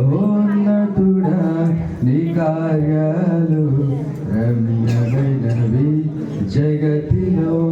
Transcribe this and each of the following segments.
ఉన్నతుడా నీ కార్యాలు రమ్యమైనవి. జగతిలో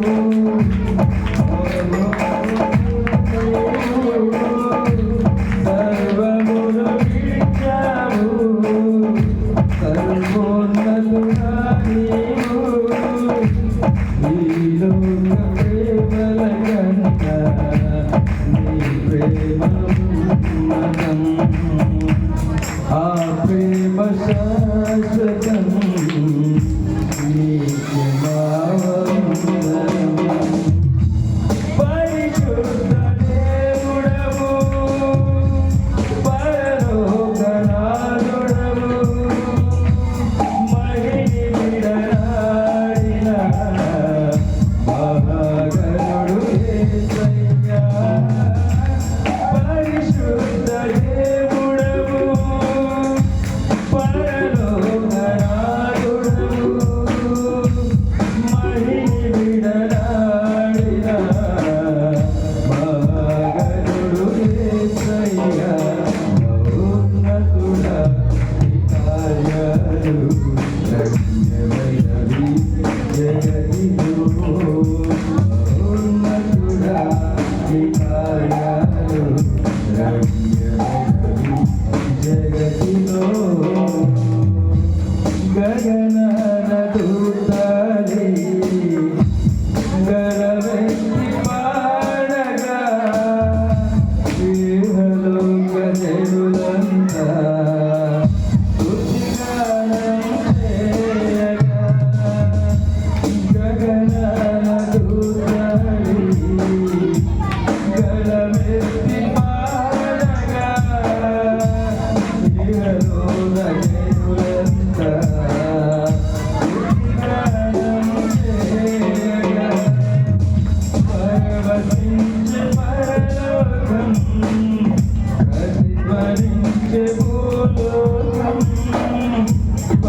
you. నీ